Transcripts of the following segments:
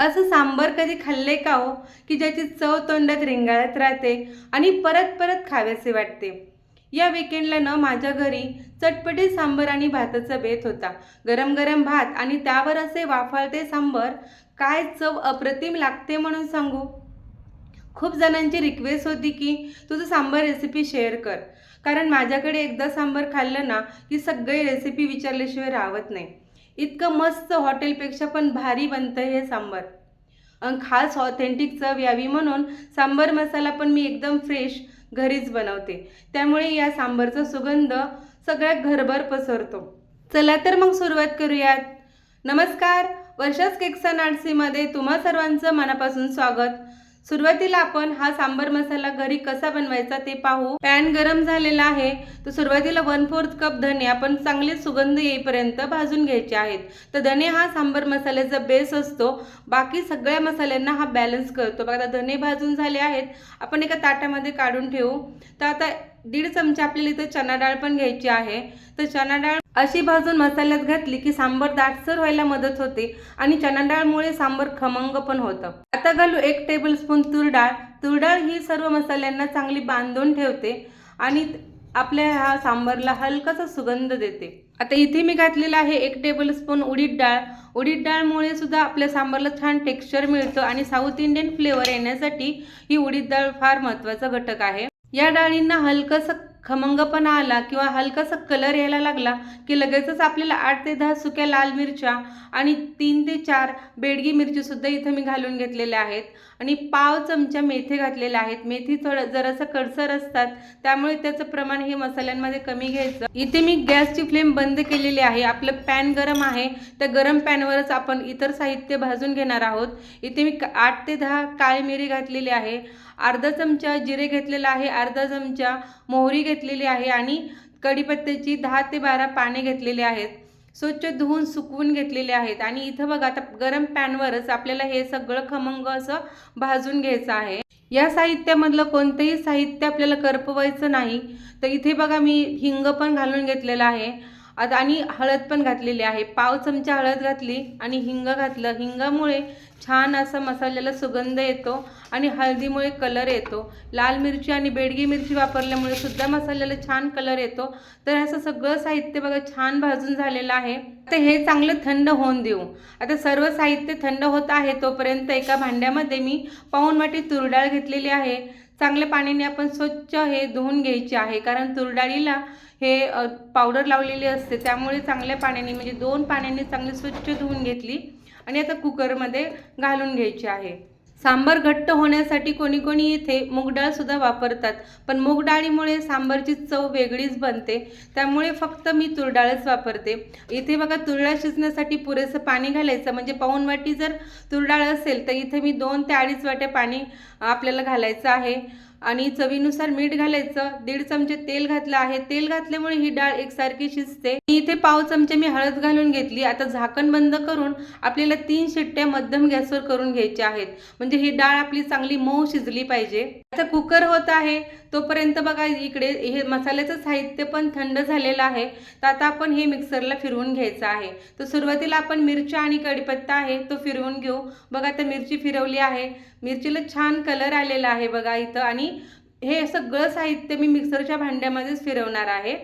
असं सांबर कधी खाल्ले का हो? की ज्याची चव तोंडात रिंगाळत राहते आणि परत परत खावेसे वाटते. या विकेंडला न माझ्या घरी चटपटीत सांबर आणि भाताचा बेत होता. गरम गरम भात आणि त्यावर असे वाफाळते सांबर काय चव अप्रतिम लागते म्हणून सांगू? खूप जणांची रिक्वेस्ट होती की तुझं सांबर रेसिपी शेअर कर. कारण माझ्याकडे एकदा सांबर खाल्लं ना की सगळी रेसिपी विचारल्याशिवाय राहत नाही. इतकं मस्त हॉटेलपेक्षा पण भारी बनतं हे सांबर. आणि खास ऑथेंटिक चव यावी म्हणून सांबर मसाला पण मी एकदम फ्रेश घरीच बनवते. त्यामुळे या सांबरचा सुगंध सगळ्या घरभर पसरतो. चला तर मग सुरुवात करूयात. नमस्कार वर्षास केक्स अँड तुम्हा सर्वांचं मनापासून स्वागत. सुरुवातीला आपण हा सांबर मसाला घरी कसा बनवायचा ते पाहू. पॅन गरम झालेला आहे. तर सुरुवातीला वन फोर्थ कप धने आपण चांगले सुगंध येईपर्यंत भाजून घ्यायचे आहेत. तर धने हा सांबर मसाल्याचा बेस असतो. बाकी सगळ्या मसाल्यांना हा बॅलन्स करतो बघा आता धने भाजून झाले आहेत. आपण एका ताटामध्ये काढून ठेवू. तर आता दीड चमचा आपल्याला इथं चना डाळ पण घ्यायची आहे. तर चना डाळ अशी भाजून मसाल्यात घातली की सांबर दाटसर व्हायला मदत होते आणि चना डाळमुळे सांबर खमंग पण होतं. आता घालू एक टेबल स्पून तूर डाळ. तूर डाळ ही सर्व मसाल्यांना चांगली बांधून ठेवते आणि आपल्या ह्या सांबरला हलकासा सुगंध देते. आता इथे मी घातलेला आहे एक टेबल स्पून उडीद डाळ. उडीद डाळमुळे सुद्धा आपल्या सांबरला छान टेक्स्चर मिळतं आणि साऊथ इंडियन फ्लेवर येण्यासाठी ही उडीद डाळ फार महत्त्वाचा घटक आहे. या डाळींना हलकंसं खमंगपणा आला किंवा हलकासा कलर यायला लागला की लगेचच आपल्याला आठ ते दहा सुक्या लाल मिरच्या आणि तीन ते चार बेडगी मिरचीसुद्धा इथं मी घालून घेतलेल्या आहेत. आणि पाव चमचा मेथी घातलेल्या आहेत मेथी थोडं जरासं कडसर असतात त्यामुळे त्याचं प्रमाण हे मसाल्यांमध्ये कमी घ्यायचं. इथे मी गॅसची फ्लेम बंद केलेली आहे. आपलं पॅन गरम आहे. त्या गरम पॅनवरच आपण इतर साहित्य भाजून घेणार आहोत. इथे मी आठ ते दहा काळी मिरी घातलेली आहे. अर्धा चमचा जिरे घेतलेला आहे. अर्धा चमचा मोहरी घेतलेली आहे आणि कढीपत्त्याची दहा ते बारा पाने घेतलेली आहेत. स्वच्छ धुवून सुकवून घेतलेले आहेत. आणि इथं बघा आता गरम पॅनवरच आपल्याला हे सगळं खमंग असं भाजून घ्यायचं आहे. या साहित्यामधलं कोणतंही साहित्य आपल्याला करपवायचं नाही. तर इथे बघा मी हिंग पण घालून घेतलेलं आहे. आता आणि हळद पण घातलेली आहे. पाव चमचा हळद घातली आणि हिंग घातलं. हिंगामुळे छान असा मसाल्याला सुगंध येतो आणि हळदीमुळे कलर येतो. लाल मिरची आणि बेडगी मिरची वापरल्यामुळे सुद्धा मसाल्याला छान कलर येतो. तर असं सगळं साहित्य बघा छान भाजून झालेलं आहे. आता हे चांगलं थंड होऊन देऊ. आता सर्व साहित्य थंड होत आहे तोपर्यंत एका भांड्यामध्ये मी पाऊण वाटी तुरडाळ घेतलेली आहे. चांगल्या पाण्याने आपण स्वच्छ हे धुवून घ्यायचे आहे. कारण तुरडाळीला हे पावडर लावलेली असते. त्यामुळे चांगल्या पाण्याने म्हणजे दोन पाण्याने चांगली स्वच्छ धुवून घेतली आणि आता कुकरमध्ये घालून घ्यायची आहे. सांबार घट्ट होण्यासाठी कोणी कोणी इथे मूगडाळसुद्धा वापरतात. पण मूगडाळीमुळे सांबारची चव वेगळीच बनते. त्यामुळे फक्त मी तुरडाळच वापरते. इथे बघा तुरडाळ शिजण्यासाठी पुरेसं पाणी घालायचं. म्हणजे पाऊण वाटी जर तुरडाळ असेल तर इथे मी दोन ते अडीच वाट्या पाणी आपल्याला घालायचं आहे. आणि चवीनुसार मीठ घालायचं. दीड चमचे तेल घातलं आहे. तेल घातल्यामुळे ही डाळ एकसारखी शिजते. इथे पाव चमचे मी हळद घालून घेतली. आता झाकण बंद करून आपल्याला तीन शिट्ट्या मध्यम गॅसवर करून घ्यायच्या आहेत. म्हणजे ही डाळ आपली चांगली मऊ शिजली पाहिजे. आता कुकर होत आहे. तोपर्यंत बघा इकडे हे मसाल्याचं साहित्य पण थंड झालेलं आहे. तर आता आपण हे मिक्सरला फिरवून घ्यायचं आहे. तर सुरुवातीला आपण मिरच्या आणि कढीपत्ता आहे तो फिरवून घेऊ. बघा आता मिरची फिरवली आहे. मिरचीला छान कलर आलेला आहे बघा इथं. आणि हे सगळं साहित्य मी मिक्सरच्या भांड्यामध्येच फिरवणार आहे.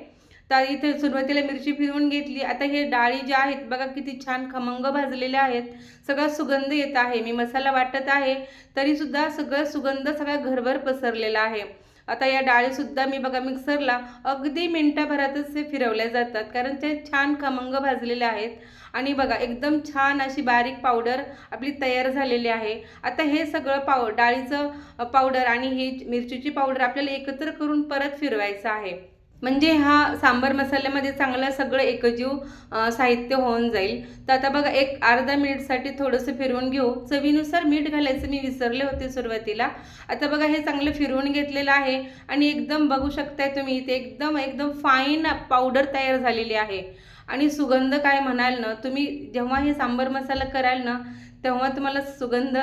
तर इथे सुरुवातीला मिरची फिरवून घेतली. आता हे डाळी ज्या आहेत बघा किती छान खमंग भाजलेल्या आहेत. सगळा सुगंध येत आहे. मी मसाला वाटत आहे तरीसुद्धा सगळं सुगंध सगळा घरभर पसरलेला आहे. आता या डाळीसुद्धा मी बघा मिक्सरला अगदी मिनटाभरातच ते फिरवल्या जातात कारण ते छान खमंग भाजलेले आहेत. आणि बघा एकदम छान अशी बारीक पावडर आपली तयार झालेली आहे. आता हे सगळं पाव डाळीचं पावडर आणि ही मिरचीची पावडर आपल्याला एकत्र करून परत फिरवायचं आहे. म्हणजे हा सांबार मसाल्यामध्ये चांगलं सगळं एकजीव साहित्य होऊन जाईल. तर आता बघा एक अर्धा मिनिटसाठी थोडंसं फिरवून घेऊ. चवीनुसार मीठ घालायचं. मी विसरले होते सुरुवातीला. आता बघा हे चांगलं फिरवून घेतलेलं आहे. आणि एकदम बघू शकताय तुम्ही इथे एकदम एकदम फाईन पावडर तयार झालेली आहे. आणि सुगंध काय म्हणाल ना तुम्ही जेव्हा हे सांबर मसाला कराल ना तेव्हा तुम्हाला सुगंध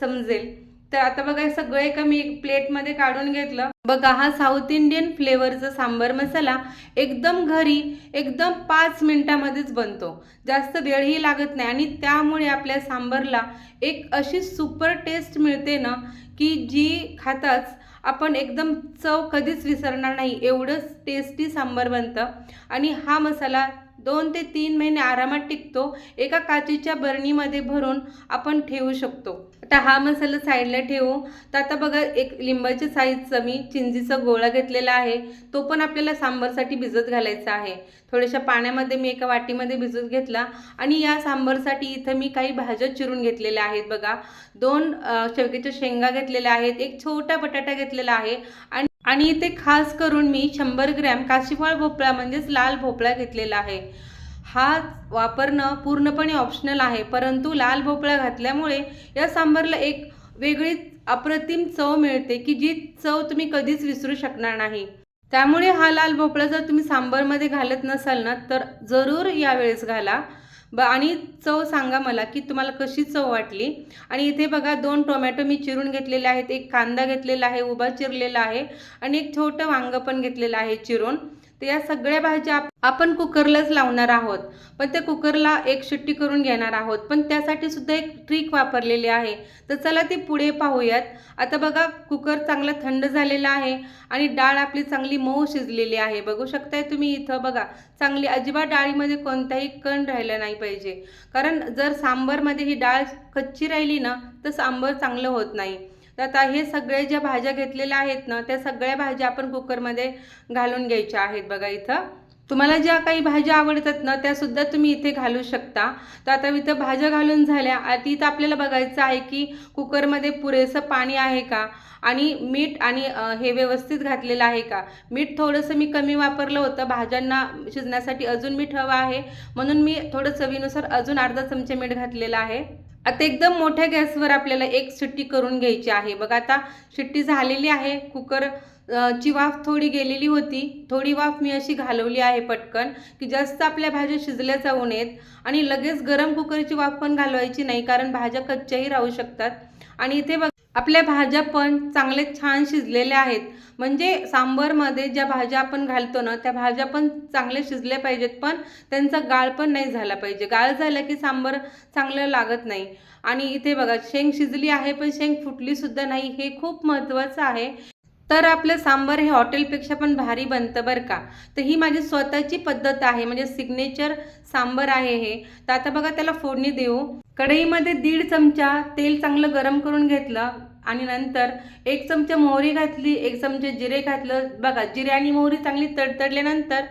समजेल. तर आता बघा सगळे सगळं एका मी एक प्लेटमध्ये काढून घेतलं. बघा हा साऊथ इंडियन फ्लेवरचा सांबर मसाला एकदम घरी एकदम पाच मिनिटामध्येच बनतो. जास्त वेळही लागत नाही आणि त्यामुळे आपल्या सांबरला एक अशी सुपर टेस्ट मिळते ना की जी खाताच आपण एकदम चव कधीच विसरणार नाही. एवढंच टेस्टी सांबार बनतं. आणि हा मसाला दोन ते तीन महिने आरामात टिकतो. एका काचेच्या बरणीमध्ये भरून आपण ठेवू शकतो. आता हा मसाला साईडला ठेवू. तर आता बघा एक लिंबाच्या साईजचा मी चिंचीचा गोळा घेतलेला आहे. तो पण आपल्याला सांबारसाठी भिजत घालायचा आहे. थोड्याशा पाण्यामध्ये मी एका वाटीमध्ये भिजत घेतला. आणि या सांबारसाठी इथं मी काही भाज्या चिरून घेतलेल्या आहेत बघा. दोन शेवग्याच्या शेंगा घेतलेल्या आहेत. एक छोटा बटाटा घेतलेला आहे. आणि आणि इथे खास करून मी शंभर ग्रॅम काशीफळ भोपळा म्हणजेच लाल भोपळा घेतलेला आहे. हा वापरणं पूर्णपणे ऑप्शनल आहे परंतु लाल भोपळा घातल्यामुळे या सांबारला एक वेगळीच अप्रतिम चव मिळते की जी चव तुम्ही कधीच विसरू शकणार नाही. त्यामुळे हा लाल भोपळा जर तुम्ही सांबारमध्ये घालत नसाल ना तर जरूर यावेळेस घाला. ब आणि चव सांगा मला की तुम्हाला कशी चव वाटली? आणि इथे बघा दोन टोमॅटो मी चिरून घेतलेले आहेत. एक कांदा घेतलेला आहे उभा चिरलेला आहे. आणि एक छोटं वांगं पण घेतलेलं आहे चिरून. तर या सगळ्या भाज्या आपण कुकरलाच लावणार आहोत. पण त्या कुकरला एक शिट्टी करून घेणार आहोत. पण त्यासाठी सुद्धा एक ट्रिक वापरलेली आहे. तर चला ती पुढे पाहूयात. आता बघा कुकर चांगला थंड झालेला आहे आणि डाळ आपली चांगली मऊ शिजलेली आहे. बघू शकताय तुम्ही इथं बघा चांगली अजिबात डाळीमध्ये कोणताही कण राहिला नाही पाहिजे. कारण जर सांबरमध्ये ही डाळ कच्ची राहिली ना तर सांबर चांगलं होत नाही. तर आता हे सगळे ज्या भाज्या घेतलेल्या आहेत ना त्या सगळ्या भाज्या आपण कुकरमध्ये घालून घ्यायच्या आहेत बघा इथं. तुम्हाला ज्या काही भाज्या आवडतात ना त्या सुद्धा तुम्ही इथे घालू शकता. तर आता इथं भाज्या घालून झाल्या आता इथं आपल्याला बघायचं आहे की कुकरमध्ये पुरेसं पाणी आहे का? आणि मीठ आणि हे व्यवस्थित घातलेलं आहे का? मीठ थोडंसं मी कमी वापरलं होतं भाज्यांना शिजण्यासाठी अजून मीठ हवं आहे. म्हणून मी थोडं चवीनुसार अजून अर्धा चमचे मीठ घातलेलं आहे. आता एकदम मोठ्या गॅसवर आपल्याला एक शिट्टी करून घ्यायची आहे. बघा आता शिट्टी झालेली आहे. कुकर ची वाफ थोडी गेलेली होती. थोडी वाफ मी अशी घालवली आहे पटकन की जास्त आपल्या भाज्या शिजल्या जाऊ नयेत. आणि लगेच गरम कुकरची वाफ पण घालवायची नाही कारण भाज्या कच्च्याही राहू शकतात. आणि इथे बघ आपल्या भाज्या पण चांगले छान शिजलेल्या आहेत. म्हणजे सांबरमध्ये ज्या भाज्या आपण घालतो ना त्या भाज्या पण चांगल्या शिजल्या पाहिजेत पण त्यांचा गाळ पण नाही झाला पाहिजे. गाळ झाला की सांबर चांगलं लागत नाही. आणि इथे बघा शेंग शिजली आहे पण शेंग फुटलीसुद्धा नाही हे खूप महत्त्वाचं आहे. तर आपलं सांबार हे हॉटेलपेक्षा पण भारी बनतं बरं का. तर ही माझी स्वतःची पद्धत आहे म्हणजे सिग्नेचर सांबर आहे हे. तर आता बघा त्याला फोडणी देऊ. कढईमध्ये दीड चमचा तेल चांगलं गरम करून घेतलं आणि नंतर एक चमचा मोहरी घातली एक चमचे जिरे घातलं. बघा जिरे आणि मोहरी चांगली तडतडल्यानंतर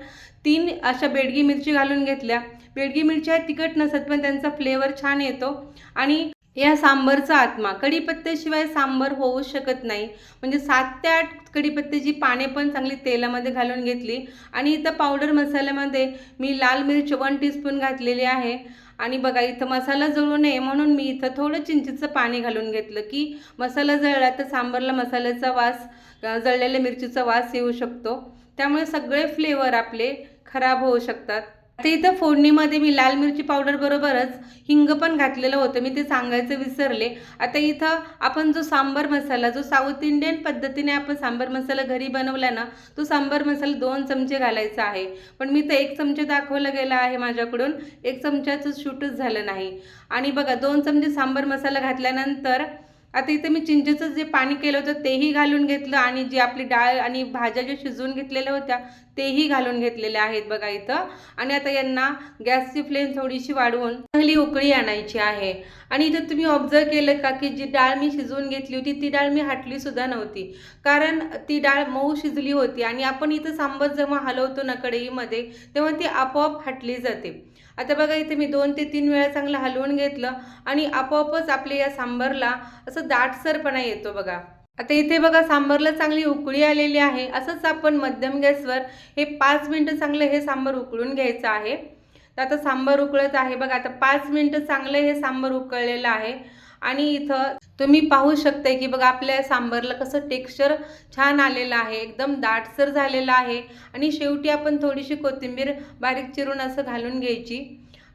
तीन अशा बेडगी मिरची घालून घेतल्या. बेडगी मिरच्या तिखट नसत पण त्यांचा फ्लेवर छान येतो. आणि या सांबरचा आत्मा. कढीपत्त्याशिवाय सांबर होऊ शकत नाही. म्हणजे सात ते आठ कढीपत्त्याची पाने पण चांगली तेलामध्ये घालून घेतली. आणि इथं पावडर मसाल्यामध्ये मी लाल मिरच वन टीस्पून घातलेली आहे. आणि बघा इथं मसाला जळू नये म्हणून मी इथं थोडं चिंचेचं पाणी घालून घेतलं की मसाला जळला तर सांबरला मसाल्याचा वास जळलेल्या मिरचीचा वास येऊ शकतो. त्यामुळे सगळे फ्लेवर आपले खराब होऊ शकतात. आता इथं फोडणीमध्ये मी लाल मिरची पावडर बरोबरच हिंग पण घातलेलं होतं. मी ते सांगायचं विसरले. आता इथं आपण जो सांबर मसाला जो साऊथ इंडियन पद्धतीने आपण सांबर मसाला घरी बनवला ना तो सांबर मसाला दोन चमचे घालायचा आहे. पण मी तर एक चमचे दाखवला गेला आहे माझ्याकडून. एक चमच्याचं शूटच झालं नाही. आणि बघा दोन चमचे सांबर मसाला घातल्यानंतर आता इथे मी चिंचेचं जे पाणी केलं होतं तेही घालून घेतलं आणि जी आपली डाळ आणि भाज्या ज्या शिजवून घेतलेल्या होत्या तेही घालून घेतलेल्या आहेत बघा इथं. आणि आता यांना गॅसची फ्लेम थोडीशी वाढवून चांगली उकळी आणायची आहे. आणि इथं तुम्ही ऑब्झर्व केलं का की जी डाळ मी शिजवून घेतली होती ती डाळ मी हाटली सुद्धा नव्हती. कारण ती डाळ मऊ शिजली होती आणि आपण इथं सांबर जेव्हा हलवतो ना कढईमध्ये तेव्हा ती आपोआप हाटली जाते. आता बघा इथे मी दोन ते तीन वेळा चांगलं हलवून घेतलं आणि आपोआपच आपल्या या सांबरला असं दाटसरपणा येतो बघा. आता इथे बघा सांबरला चांगली उकळी आलेली आहे. असंच आपण मध्यम गॅसवर हे पाच मिनटं चांगलं हे सांबर उकळून घ्यायचं आहे. तर आता सांबर उकळत आहे. बघा आता पाच मिनटं चांगलं हे सांबर उकळलेलं आहे. आणि इथं तुम्ही पाहू शकता की बघा आपल्या सांबरला कसं टेक्स्चर छान आलेलं आहे एकदम दाटसर झालेलं आहे. आणि शेवटी आपण थोडीशी कोथिंबीर बारीक चिरून असं घालून घ्यायची.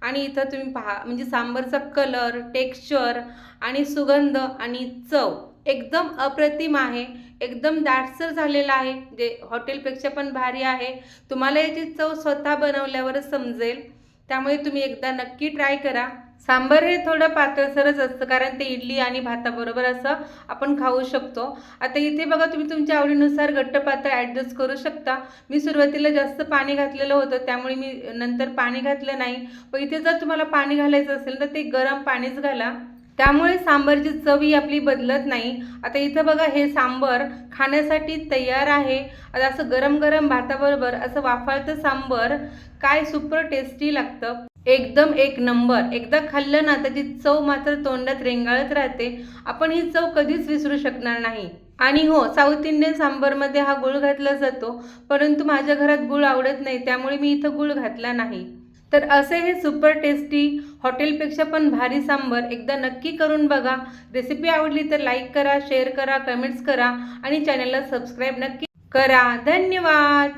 आणि इथं तुम्ही पहा म्हणजे सांबरचा कलर टेक्स्चर आणि सुगंध आणि चव एकदम अप्रतिम आहे. एकदम दाटसर झालेला आहे. जे हॉटेलपेक्षा पण भारी आहे. तुम्हाला याची चव स्वतः बनवल्यावरच समजेल. त्यामुळे तुम्ही एकदा नक्की ट्राय करा. सांबर हे थोडं पातळसरच असतं कारण ते इडली आणि भाताबरोबर असं आपण खाऊ शकतो. आता इथे बघा तुम्ही तुमच्या आवडीनुसार घट्ट पातळ ॲडजस्ट करू शकता. मी सुरुवातीला जास्त पाणी घातलेलं होतं त्यामुळे मी नंतर पाणी घातलं नाही. पण इथे जर तुम्हाला पाणी घालायचं असेल तर ते गरम पाणीच घाला. त्यामुळे सांबरची चव ही आपली बदलत नाही. आता इथं बघा हे सांबर खाण्यासाठी तयार आहे. आता असं गरम गरम भाताबरोबर असं वाफाळतं सांबर काय सुपर टेस्टी लागतं. एकदम एक नंबर. एकदा खाल्लं ना त्याची चव मात्र तोंडात रेंगाळत राहते. आपण ही चव कधीच विसरू शकणार नाही. आणि हो साऊथ इंडियन सांबरमध्ये हा गुळ घातला जातो परंतु माझ्या घरात गुळ आवडत नाही त्यामुळे मी इथं गुळ घातला नाही. तर असे हे सुपर टेस्टी हॉटेलपेक्षा पण भारी सांबर एकदा नक्की करून बघा. रेसिपी आवडली तर लाईक करा शेअर करा कमेंट्स करा आणि चॅनलला सबस्क्राईब नक्की करा. धन्यवाद!